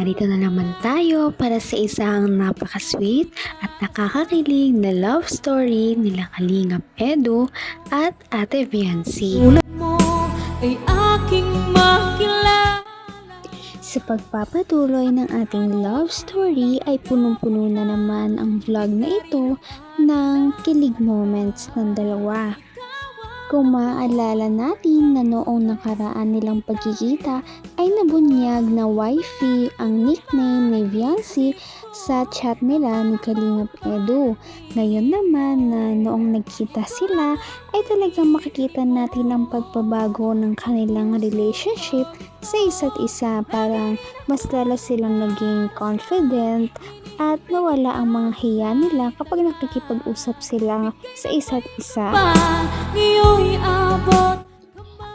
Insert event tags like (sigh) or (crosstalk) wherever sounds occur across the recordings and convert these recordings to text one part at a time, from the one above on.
Narito na naman tayo para sa isang napaka-sweet at nakakakilig na love story nila Kalingap Edu at Ate Viancy. mo ay aking makilala Sa pagpapatuloy ng ating love story ay punong-puno na naman ang vlog na ito ng kilig moments ng dalawa. Kung maaalala natin na noong nakaraan nilang pagkikita ay nabunyag na wifey ang nickname ni Viancy sa chat nila ni Kalingap Edu. Ngayon naman na noong nagkita sila ay talagang makikita natin ang pagbabago ng kanilang relationship sa isa't isa. Parang mas lalo silang naging confident at nawala ang mga hiya nila kapag nakikipag-usap sila sa isa't isa.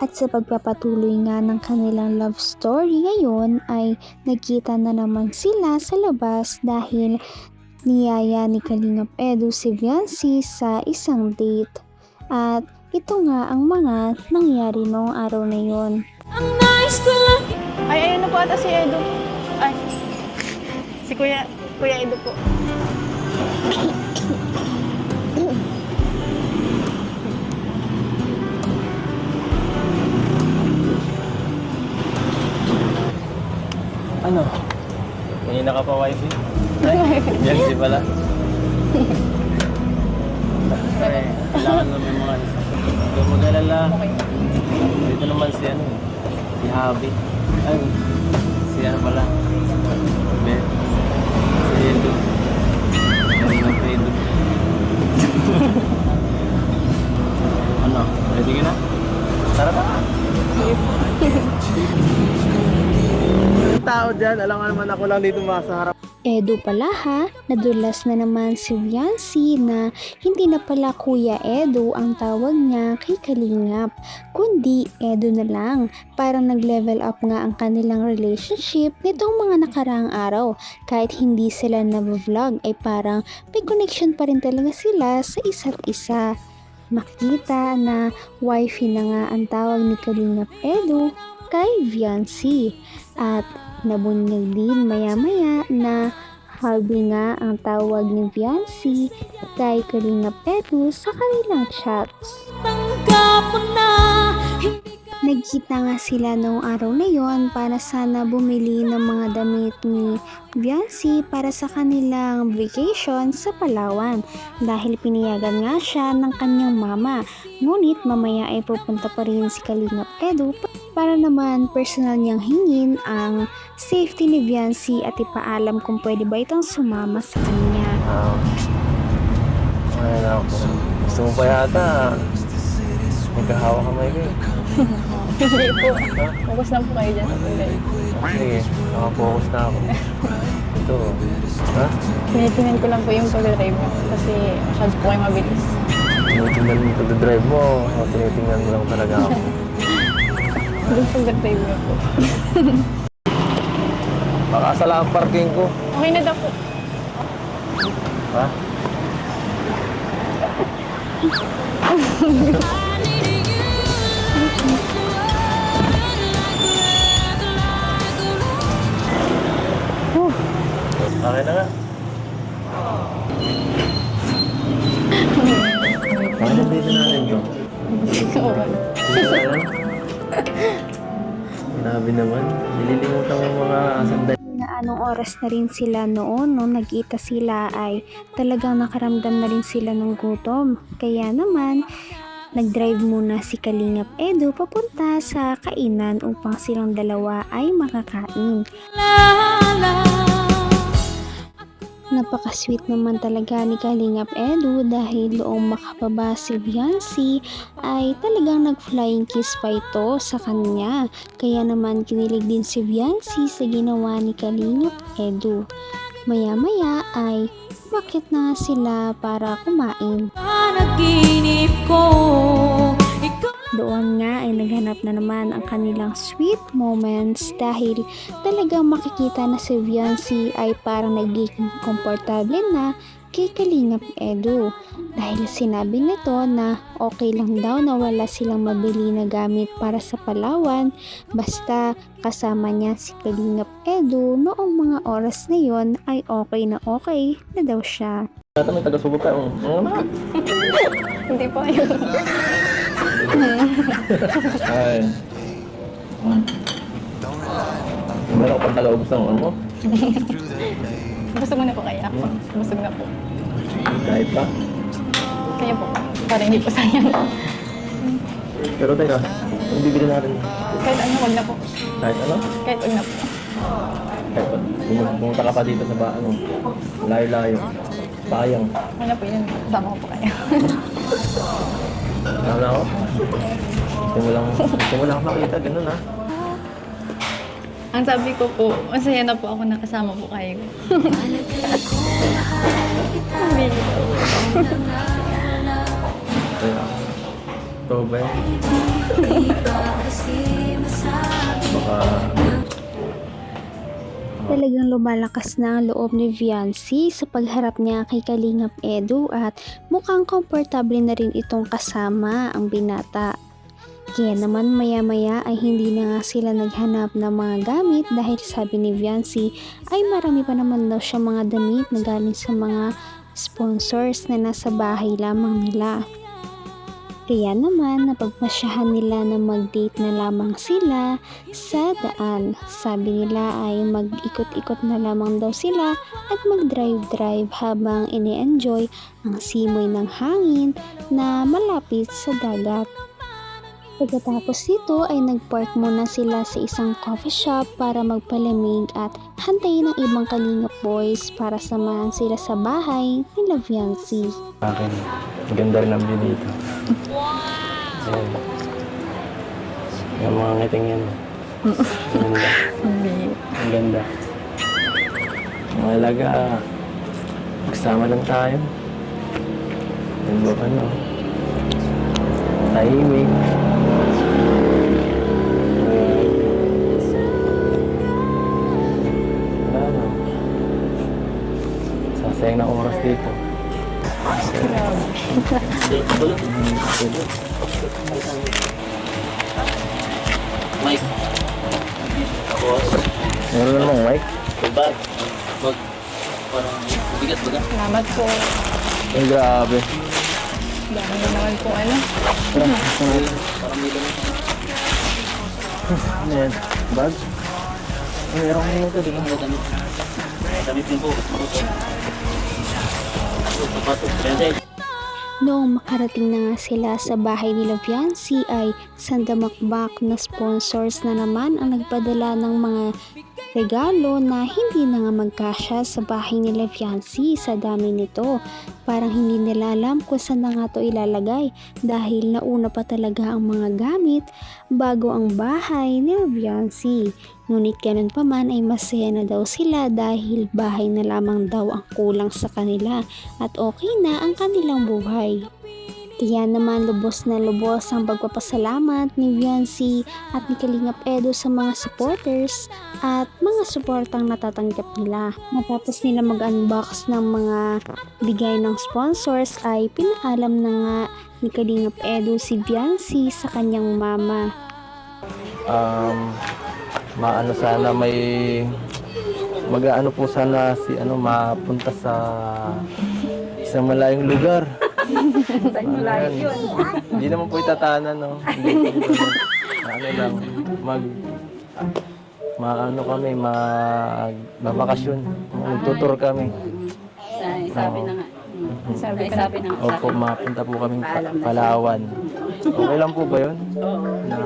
At sa pagpapatuloy nga ng kanilang love story ngayon ay nagkita na naman sila sa labas dahil niyaya ni Kalingap Edu si Viancy sa isang date. At ito nga ang mga nangyari noong araw na yon. Ang nais ko lang Ay, ayun na po ata si Edo. Ay, si Kuya, Kuya Edo po. Ano? Kanina ka pa wifi? Ay, yan si pala. Ay, kailangan yung mga Huwag mag-alala. Dito naman si ano, si Javi. Ay, si ano pala. Ben. Si Edo. Kanina pa Edo. ano? Ready ka na? Tara ba? tao dyan, alam nga naman ako lang dito sa harap. Edu pala ha, nadulas na naman si Viancy na hindi na pala Kuya Edu ang tawag niya kay Kalingap, kundi Edu na lang. Parang nag-level up nga ang kanilang relationship nitong mga nakaraang araw. Kahit hindi sila na-vlog ay parang may connection pa rin talaga sila sa isa't isa. Makita na wifey na nga ang tawag ni Kalingap Edu kay Viancy. At nabunyag din maya-maya na Harvey nga ang tawag ni Viancy kay Kalingap Edu sa kanilang chats. Nagkita nga sila noong araw na yon para sana bumili ng mga damit ni Viancy para sa kanilang vacation sa Palawan dahil piniyagan nga siya ng kanyang mama. Ngunit mamaya ay pupunta pa rin si Kalingap Edu para naman personal niyang hingin ang safety ni Viancy at ipaalam kung pwede ba itong sumama sa kanya. Ah. Ay, naku. Gusto mo pa yata. Magkahawa ka may kayo. Hindi po. Focus lang po kayo dyan sa. Sige, nakapokus na ako. Ito. Ha? Tinitingnan ko lang po yung pag-drive mo kasi masyado po kayo mabilis. Tinitingnan mo pag-drive mo. O tinitingnan mo lang talaga ako. (laughs) Yung pag-drive mo po. Makasala (laughs) ang parking ko. Okay na daw po. Ha? Okay na nga. Bakit nandito natin to? Oo. Grabe naman. Nililimutan mo mga sandali. na anong oras na rin sila noon nung nagkita sila ay talagang nakaramdam na rin sila ng gutom. Kaya naman, nag-drive muna si Kalingap Edu papunta sa kainan upang silang dalawa ay makakain. Napaka-sweet naman talaga ni Kalingap Edu dahil noong makababa si Viancy ay talagang nag-flying kiss pa ito sa kanya. Kaya naman kinilig din si Viancy sa ginawa ni Kalingap Edu. Maya-maya ay bakit na sila para kumain. Panaginip ko Doon nga ay naghanap na naman ang kanilang sweet moments dahil talagang makikita na si Viancy ay parang nagiging komportable na kay Kalingap Edu dahil sinabi nito na okay lang daw na wala silang mabili na gamit para sa Palawan basta kasama niya si Kalingap Edu noong mga oras na yon ay okay na okay na daw siya. Ito may taga-subo ka. Ano na? (laughs) Hindi po yun. (laughs) Ay. Meron ka pang taga-ubos ng ano mo? Busog mo na po kaya. Busog na po. Kahit pa. Kaya po. Para hindi po sayang. Pero teka, kung bibili natin, Kahit ano, wag na po. kahit ano, Kahit wag na po. kahit pa, pumunta ka pa dito sa ba, ano, layo-layo. Sayang. Wag na po yun. Sama ko po kaya. (laughs) Alam na ako. Simulang, simulang makita, ganun ha. Ang sabi ko po, masaya na po ako nakasama po kayo. Hindi. Kaya, ito ba yun? Baka, Talagang lumalakas na ang loob ni Viancy sa pagharap niya kay Kalingap Edu at mukhang komportable na rin itong kasama ang binata. Kaya naman maya-maya ay hindi na nga sila naghanap ng mga gamit dahil sabi ni Viancy ay marami pa naman daw siya mga damit na galing sa mga sponsors na nasa bahay lamang nila. Kaya naman napagpasyahan nila na mag-date na lamang sila sa daan. Sabi nila ay mag-ikot-ikot na lamang daw sila at mag-drive-drive habang ini-enjoy ang simoy ng hangin na malapit sa dagat. Pagkatapos nito ay nag-park muna sila sa isang coffee shop para magpalamig at hantayin ng ibang kalingap boys para samahan sila sa bahay ni Viancy. akin, maganda rin ang view dito. Ayan. Yung mga ngiting yan. Ang ganda. Ang ganda. Mahalaga, magsama lang tayo. Yung ba ano? Tahimik. Sasayang na oras dito. Mike. Tapos, Meron namang mic. diba? Wag, parang bigat baga. Salamat po. Ay, grabe. Dami na naman po ano. Parang may lamang. Ano yan? Bag? Meron ko nito, di ba? Ang damit. Damit din po. Sapatos. Sapatos. Noong makarating na nga sila sa bahay ni Viancy ay sandamakbak na sponsors na naman ang nagpadala ng mga regalo na hindi na nga magkasya sa bahay ni Viancy sa dami nito. Parang hindi nila alam kung saan na nga to ilalagay dahil nauna pa talaga ang mga gamit bago ang bahay ni Viancy. Ngunit ganun pa man ay masaya na daw sila dahil bahay na lamang daw ang kulang sa kanila at okay na ang kanilang buhay. Kaya naman lubos na lubos ang pagpapasalamat ni Viancy at ni Kalingap Edo sa mga supporters at mga suportang natatanggap nila. Matapos nila mag-unbox ng mga bigay ng sponsors ay pinaalam na nga ni Kalingap Edo si Viancy sa kanyang mama. Um, maano sana may mag-ano po sana si ano mapunta sa isang malayong lugar. Saan malayo yun? Hindi naman po itatanan, no? Hindi ano lang, mag maano kami, mag babakasyon. Magtutur kami. Ay, sabi na nga. Sabi Ay, ka na sabi na nga. Opo, mapunta po kami pa- Palawan. Okay lang po ba yun? Na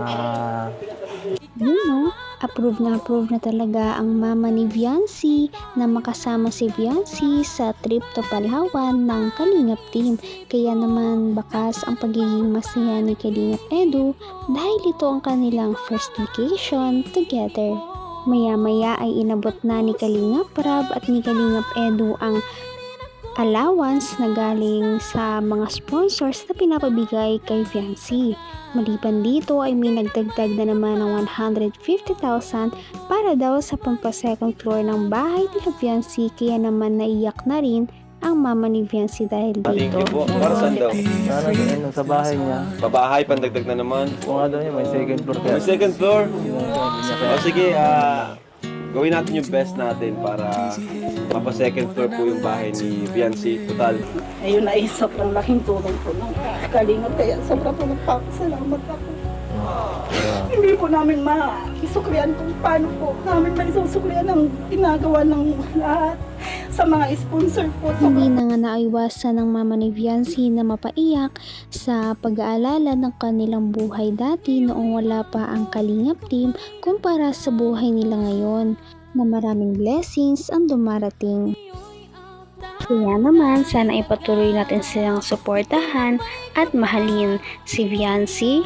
Yun no, approve na approve na talaga ang mama ni Viancy na makasama si Viancy sa trip to Palawan ng Kalingap team. Kaya naman bakas ang pagiging masaya ni Kalingap Edu dahil ito ang kanilang first vacation together. Maya-maya ay inabot na ni Kalingap Rab at ni Kalingap Edu ang allowance na galing sa mga sponsors na pinapabigay kay Viancy. Maliban dito ay may nagdagdag na naman ng 150,000 para daw sa pampa second floor ng bahay ni Viancy kaya naman naiyak na rin ang mama ni Viancy dahil dito. Thank you po. Para saan daw? Sana ano, sa bahay niya. Pabahay, pandagdag na naman. Kung nga daw niya, may second floor kaya. May second floor. O sige, ah, gawin natin yung best natin para mapa second floor po yung bahay ni Biancy. Total, Ayun ay sobrang laking tulong po ng kalingap. Kaya sobrang po nagpapasalamat ako. Hindi po namin maisuklian kung paano po namin maisusuklian ang ginagawa ng lahat sa mga sponsor po. Hindi na nga naiwasan ng mama ni Viancy na mapaiyak sa pag-aalala ng kanilang buhay dati noong wala pa ang Kalingap team kumpara sa buhay nila ngayon na maraming blessings ang dumarating. Kaya naman, sana ipatuloy natin silang suportahan at mahalin si Viancy,